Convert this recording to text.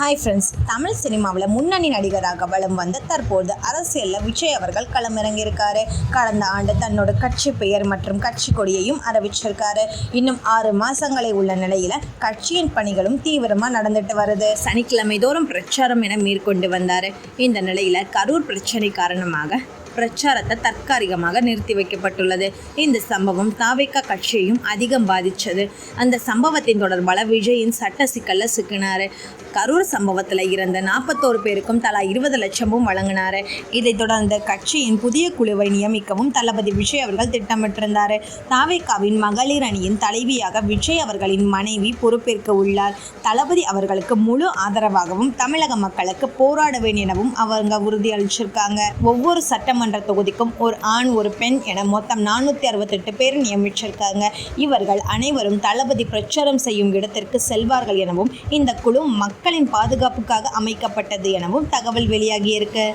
Hi friends Tamil சினிமாவில் முன்னணி நடிகராக வலம் வந்த தற்போது அரசியலில் விஜய் அவர்கள் களமிறங்கியிருக்காரு. கடந்த ஆண்டு தன்னோட கட்சி பெயர் மற்றும் கட்சி கொடியையும் அறிவிச்சிருக்காரு. இன்னும் ஆறு மாதங்களே உள்ள நிலையில் கட்சியின் பணிகளும் தீவிரமாக நடந்துட்டு வருது. சனிக்கிழமை தோறும் பிரச்சாரம் என மேற்கொண்டு வந்தார். இந்த நிலையில் கரூர் பிரச்சனை காரணமாக பிரச்சாரத்தை தற்காலிகமாக நிறுத்தி வைக்கப்பட்டுள்ளது. இந்த சம்பவம் தாவேக்கா கட்சியையும் அதிகம் பாதித்தது. அந்த சம்பவத்தின் தொடர்பால விஜயின் சட்ட சிக்கலில் சிக்கினாரு. கரூர் சம்பவத்தில் இருந்த நாற்பத்தோரு பேருக்கும் தலா இருபது லட்சமும் வழங்கினார். இதைத் தொடர்ந்து கட்சியின் புதிய குழுவை நியமிக்கவும் தளபதி விஜய் அவர்கள் திட்டமிட்டிருந்தார். தாவேக்காவின் மகளிர் அணியின் தலைவியாக விஜய் அவர்களின் மனைவி பொறுப்பேற்க உள்ளார். தளபதி அவர்களுக்கு முழு ஆதரவாகவும் தமிழக மக்களுக்கு போராடுவேன் எனவும் அவங்க உறுதியளிச்சிருக்காங்க. ஒவ்வொரு சட்டமன்ற தொகுதிக்கும் ஒரு ஆண் ஒரு பெண் என மொத்தம் நானூற்றி அறுபத்தெட்டு பேர் நியமிச்சிருக்காங்க. இவர்கள் அனைவரும் தளபதி பிரச்சாரம் செய்யும் இடத்திற்கு செல்வார்கள் எனவும் இந்த குழு மக்களின் பாதுகாப்புக்காக அமைக்கப்பட்டது எனவும் தகவல் வெளியாகியிருக்கு.